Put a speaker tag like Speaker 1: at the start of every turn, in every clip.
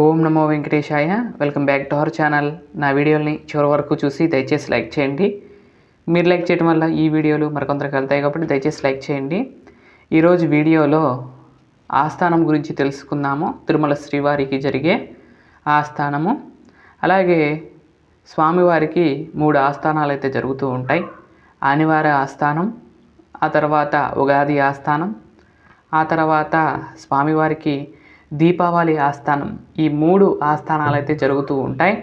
Speaker 1: ఓం నమో వెంకటేశాయ. Welcome back to our channel నా వీడియోని చివరి వరకు చూసి దయచేసి లైక్ చేయండి. మీరు లైక్ చేయడం వల్ల ఈ వీడియోలు మరికొందరికి వెళ్తాయి కాబట్టి దయచేసి లైక్ చేయండి. ఈరోజు వీడియోలో ఆస్థానం గురించి తెలుసుకుందాము. తిరుమల శ్రీవారికి జరిగే ఆస్థానము. అలాగే స్వామివారికి మూడు ఆస్థానాలు అయితే జరుగుతూ ఉంటాయి. ఆనివార ఆస్థానం ఆ తర్వాత ఉగాది ఆస్థానం ఆ తర్వాత స్వామివారికి దీపావళి ఆస్థానం. ఈ మూడు ఆస్థానాలు అయితే జరుగుతూ ఉంటాయి.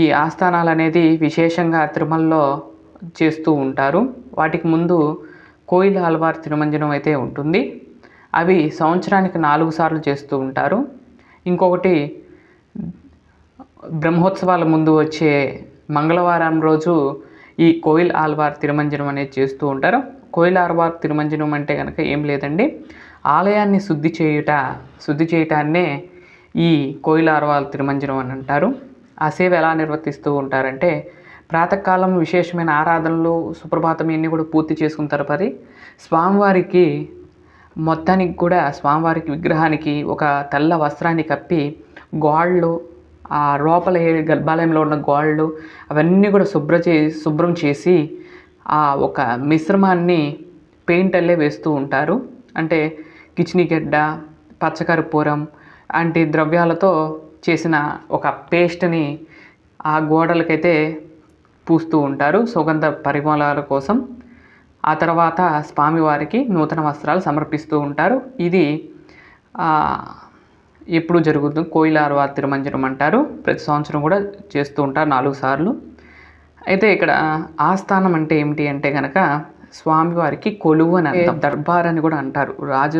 Speaker 1: ఈ ఆస్థానాలు అనేది విశేషంగా తిరుమలలో చేస్తూ ఉంటారు. వాటికి ముందు కోయిల ఆల్వార్ తిరుమంజనం అయితే ఉంటుంది. అవి సంవత్సరానికి నాలుగు సార్లు చేస్తూ ఉంటారు. ఇంకొకటి బ్రహ్మోత్సవాల ముందు వచ్చే మంగళవారం రోజు ఈ కోయిల్ ఆల్వార్ తిరుమంజనం అనేది చేస్తూ ఉంటారు. కోయిల్ ఆల్వార్ తిరుమంజనం అంటే కనుక ఏం లేదండి. ఆలయాన్ని శుద్ధి చేయుట శుద్ధి చేయటాన్నే ఈ కోయిల్ తిరుమంజనం అని అంటారు. ఆ సేవ ఎలా నిర్వర్తిస్తూ ఉంటారంటే ప్రాతకాలం విశేషమైన ఆరాధనలు సుప్రభాతం ఇవన్నీ కూడా పూర్తి చేసుకున్న తర్వాత స్వామివారికి మొత్తానికి కూడా స్వామివారికి విగ్రహానికి ఒక తెల్ల వస్త్రాన్ని కప్పి గోళ్ళు ఆ లోపల గర్భాలయంలో ఉన్న గోళ్ళు అవన్నీ కూడా శుభ్ర చే శుభ్రం చేసి ఆ ఒక మిశ్రమాన్ని పెయింట్ అల్లే వేస్తూ ఉంటారు. అంటే కిచినిగడ్డ పచ్చకర్పూరం వంటి ద్రవ్యాలతో చేసిన ఒక పేస్ట్ని ఆ గోడలకైతే పూస్తూ ఉంటారు సుగంధ పరిమళాల కోసం. ఆ తర్వాత స్వామివారికి నూతన వస్త్రాలు సమర్పిస్తూ ఉంటారు. ఇది ఎప్పుడు జరుగుతుంది కోయిలారవ తిరుమంజనం అంటారు. ప్రతి సంవత్సరం కూడా చేస్తూ ఉంటారు నాలుగు సార్లు. అయితే ఇక్కడ ఆస్థానం అంటే ఏమిటి అంటే కనుక స్వామివారికి కొలువు అని అంటాం. దర్బార్ అని కూడా అంటారు. రాజు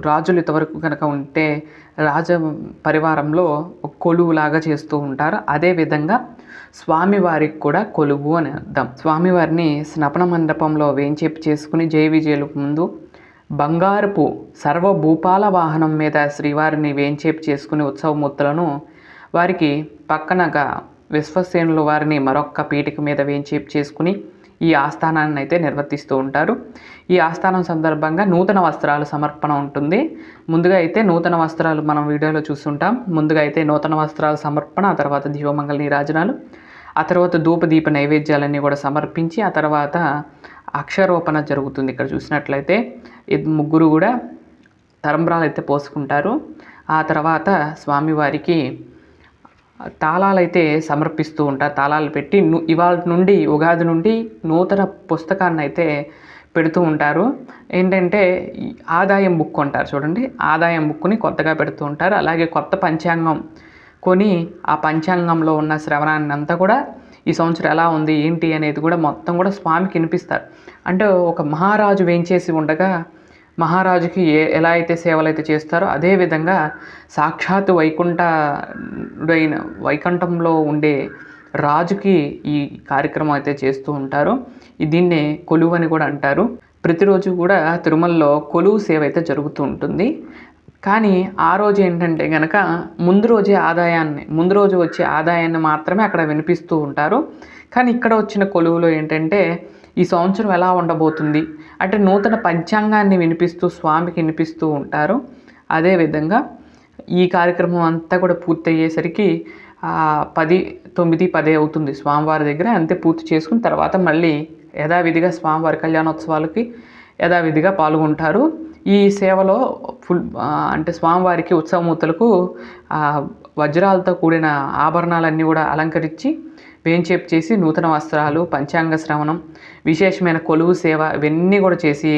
Speaker 1: రాజులు ఇంతవరకు కనుక ఉంటే రాజ పరివారంలో కొలువులాగా కొలువు లాగా చేస్తూ ఉంటారు. అదే విధంగా స్వామివారికి కూడా కొలువు అని అర్థం. స్వామివారిని స్నపన మండపంలో వేంచేపు చేసుకుని జయ విజయులకు ముందు బంగారపు సర్వభూపాల వాహనం మీద శ్రీవారిని వేంచేపు చేసుకుని ఉత్సవమూర్తులను వారికి పక్కనగా విశ్వసేనులు వారిని మరొక్క పీఠిక మీద వేంచేపు చేసుకుని ఈ ఆస్థానాన్ని అయితే నిర్వర్తిస్తూ ఉంటారు. ఈ ఆస్థానం సందర్భంగా నూతన వస్త్రాల సమర్పణ ఉంటుంది. ముందుగా అయితే నూతన వస్త్రాలు మనం వీడియోలో చూస్తుంటాం. ముందుగా అయితే నూతన వస్త్రాల సమర్పణ ఆ తర్వాత దీపమంగళ నీరాజనాలు ఆ తర్వాత ధూపదీప నైవేద్యాలన్నీ కూడా సమర్పించి ఆ తర్వాత అక్షరోపణ జరుగుతుంది. ఇక్కడ చూసినట్లయితే ముగ్గురు కూడా తరంబ్రాలు అయితే పోసుకుంటారు. ఆ తర్వాత స్వామివారికి తాళాలు అయితే సమర్పిస్తూ ఉంటారు. తాళాలు పెట్టి ఇవాళ నుండి ఉగాది నుండి నూతన పుస్తకాన్ని అయితే పెడుతూ ఉంటారు. ఏంటంటే ఆదాయం బుక్ అంటారు చూడండి. ఆదాయం బుక్ని కొత్తగా పెడుతూ ఉంటారు. అలాగే కొత్త పంచాంగం కొని ఆ పంచాంగంలో ఉన్న శ్రవణాన్ని అంతా కూడా ఈ సంవత్సరం ఎలా ఉంది ఏంటి అనేది కూడా మొత్తం కూడా స్వామికి వినిపిస్తారు. అంటే ఒక మహారాజు వేయించేసి ఉండగా మహారాజుకి ఏ ఎలా అయితే సేవలు అయితే చేస్తారో అదేవిధంగా సాక్షాత్ వైకుంఠుడైన వైకుంఠంలో ఉండే రాజుకి ఈ కార్యక్రమం అయితే చేస్తూ ఉంటారు. దీన్నే కొలువు అని కూడా అంటారు. ప్రతిరోజు కూడా తిరుమలలో కొలువు సేవ అయితే జరుగుతూ ఉంటుంది. కానీ ఆ రోజు ఏంటంటే కనుక ముందు రోజే ఆదాయాన్ని ముందు రోజు వచ్చే ఆదాయాన్ని మాత్రమే అక్కడ వినిపిస్తూ ఉంటారు. కానీ ఇక్కడ వచ్చిన కొలువులో ఏంటంటే ఈ సంవత్సరం ఎలా ఉండబోతుంది? అంటే నూతన పంచాంగాన్ని వినిపిస్తూ స్వామికి వినిపిస్తూ ఉంటారు. అదేవిధంగా ఈ కార్యక్రమం అంతా కూడా పూర్తి అయ్యేసరికి పది తొమ్మిది పది అవుతుంది స్వామివారి దగ్గర. అంతే పూర్తి చేసుకుని తర్వాత మళ్ళీ యథావిధిగా స్వామివారి కళ్యాణోత్సవాలకి యథావిధిగా పాల్గొంటారు. ఈ సేవలో ఫుల్ అంటే స్వామివారికి ఉత్సవమూర్తులకు వజ్రాలతో కూడిన ఆభరణాలన్నీ కూడా అలంకరించి వేంచేప్ చేసి నూతన వస్త్రాలు పంచాంగ శ్రవణం విశేషమైన కొలువు సేవ ఇవన్నీ కూడా చేసి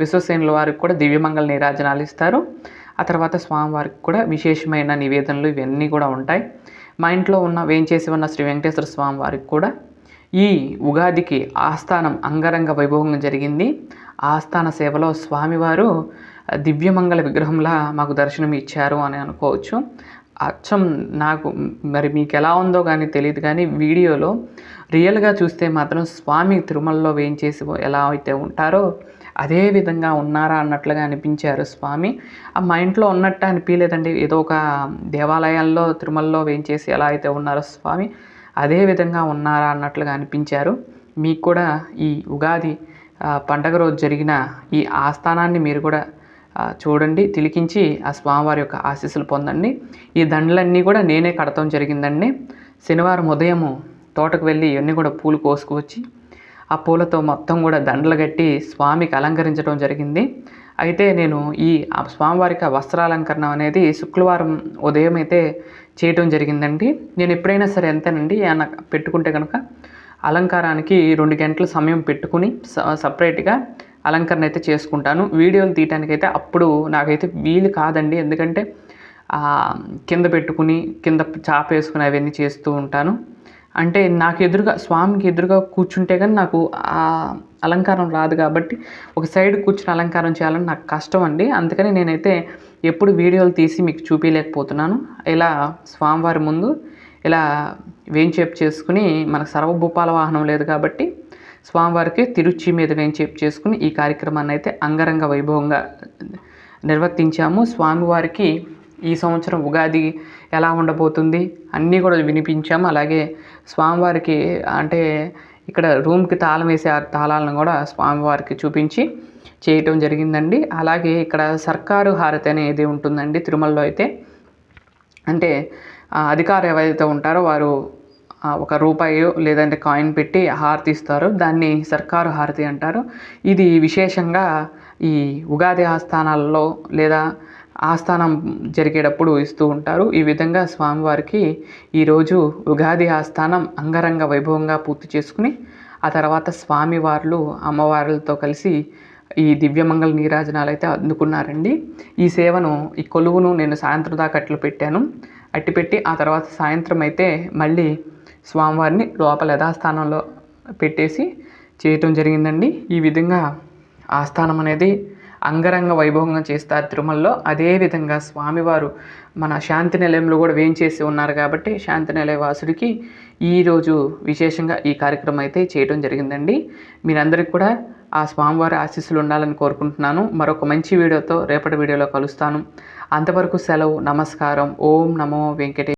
Speaker 1: విశ్వసేనుల వారికి కూడా దివ్యమంగళ నీరాజనాలు ఇస్తారు. ఆ తర్వాత స్వామివారికి కూడా విశేషమైన నివేదనలు ఇవన్నీ కూడా ఉంటాయి. మా ఇంట్లో ఉన్న వేంచేసి ఉన్న శ్రీ వెంకటేశ్వర స్వామి వారికి కూడా ఈ ఉగాదికి ఆస్థానం అంగరంగ వైభవంగా జరిగింది. ఆస్థాన సేవలో స్వామివారు దివ్యమంగళ విగ్రహంలా మాకు దర్శనం ఇచ్చారు అని అనుకోవచ్చు. అచ్చం నాకు మరి మీకు ఎలా ఉందో కానీ తెలియదు కానీ వీడియోలో రియల్గా చూస్తే మాత్రం స్వామి తిరుమలలో వేయించేసి ఎలా అయితే ఉంటారో అదే విధంగా ఉన్నారా అన్నట్లుగా అనిపించారు స్వామి. మా ఇంట్లో ఉన్నట్టు అనిపించలేదండి ఏదో ఒక దేవాలయాల్లో తిరుమలలో వేయించేసి ఎలా అయితే ఉన్నారో స్వామి అదే విధంగా ఉన్నారా అన్నట్లుగా అనిపించారు. మీకు కూడా ఈ ఉగాది పండగ రోజు జరిగిన ఈ ఆస్థానాన్ని మీరు కూడా చూడండి తిలికించి ఆ స్వామివారి యొక్క ఆశీస్సులు పొందండి. ఈ దండలన్నీ కూడా నేనే కడతాం జరిగిందండి. శనివారం ఉదయము తోటకు వెళ్ళి ఇవన్నీ కూడా పూలు కోసుకువచ్చి ఆ పూలతో మొత్తం కూడా దండలు కట్టి స్వామికి అలంకరించడం జరిగింది. అయితే నేను ఈ ఆ స్వామివారికి ఆ వస్త్రాలంకరణ అనేది శుక్రవారం ఉదయం అయితే చేయటం జరిగిందండి. నేను ఎప్పుడైనా సరే ఎంతేనండి ఏమన్నా పెట్టుకుంటే కనుక అలంకారానికి రెండు గంటల సమయం పెట్టుకుని స- సపరేట్గా అలంకరణ అయితే చేసుకుంటాను. వీడియోలు తీయటానికి అయితే అప్పుడు నాకైతే వీలు కాదండి. ఎందుకంటే కింద పెట్టుకుని కింద చాపేసుకుని అవన్నీ చేస్తూ ఉంటాను. అంటే నాకు ఎదురుగా స్వామికి ఎదురుగా కూర్చుంటే కానీ నాకు ఆ అలంకారం రాదు కాబట్టి ఒక సైడ్ కూర్చుని అలంకారం చేయాలని నాకు కష్టం అండి. అందుకని నేనైతే ఎప్పుడు వీడియోలు తీసి మీకు చూపించలేకపోతున్నాను ఇలా స్వామివారి ముందు ఇలా వేంచేపు చేసుకుని మనకు సర్వభూపాల వాహనం లేదు కాబట్టి స్వామివారికి తిరుచి మీద వేంచేపు చేసుకుని ఈ కార్యక్రమాన్ని అయితే అంగరంగ వైభవంగా నిర్వర్తించాము. స్వామివారికి ఈ సంవత్సరం ఉగాది ఎలా ఉండబోతుంది అన్నీ కూడా వినిపించాము. అలాగే స్వామివారికి అంటే ఇక్కడ రూమ్కి తాళం వేసే ఆ తాళాలను కూడా స్వామివారికి చూపించి చేయటం జరిగిందండి. అలాగే ఇక్కడ సర్కారు హారతి అనేది ఉంటుందండి తిరుమలలో అయితే. అంటే అధికారులు ఎవరైతే ఉంటారో వారు ఒక రూపాయి లేదంటే కాయిన్ పెట్టి హారతి ఇస్తారు దాన్ని సర్కారు హారతి అంటారు. ఇది విశేషంగా ఈ ఉగాది ఆస్థానాల్లో లేదా ఆస్థానం జరిగేటప్పుడు ఇస్తూ ఉంటారు. ఈ విధంగా స్వామివారికి ఈరోజు ఉగాది ఆస్థానం అంగరంగ వైభవంగా పూర్తి చేసుకుని ఆ తర్వాత స్వామివార్లు అమ్మవార్లతో కలిసి ఈ దివ్యమంగళ నీరాజనాలు అయితే అందుకున్నారండి. ఈ సేవను ఈ కొలువును నేను సాయంత్రం దాకా అట్లు పెట్టాను. అట్టి పెట్టి ఆ తర్వాత సాయంత్రం అయితే మళ్ళీ స్వామివారిని లోపల యథాస్థానంలో పెట్టేసి చేయటం జరిగిందండి. ఈ విధంగా ఆస్థానం అనేది అంగరంగ వైభవంగా చేస్తారు. తిరుమలలో అదేవిధంగా స్వామివారు మన శాంతి నిలయంలో కూడా వేయించేసి ఉన్నారు కాబట్టి శాంతి నిలయ వాసుడికి ఈరోజు విశేషంగా ఈ కార్యక్రమం అయితే చేయడం జరిగిందండి. మీరందరికీ కూడా ఆ స్వామివారి ఆశీస్సులు ఉండాలని కోరుకుంటున్నాను. మరొక మంచి వీడియోతో రేపటి వీడియోలో కలుస్తాను. అంతవరకు సెలవు నమస్కారం ఓం నమో వెంకటే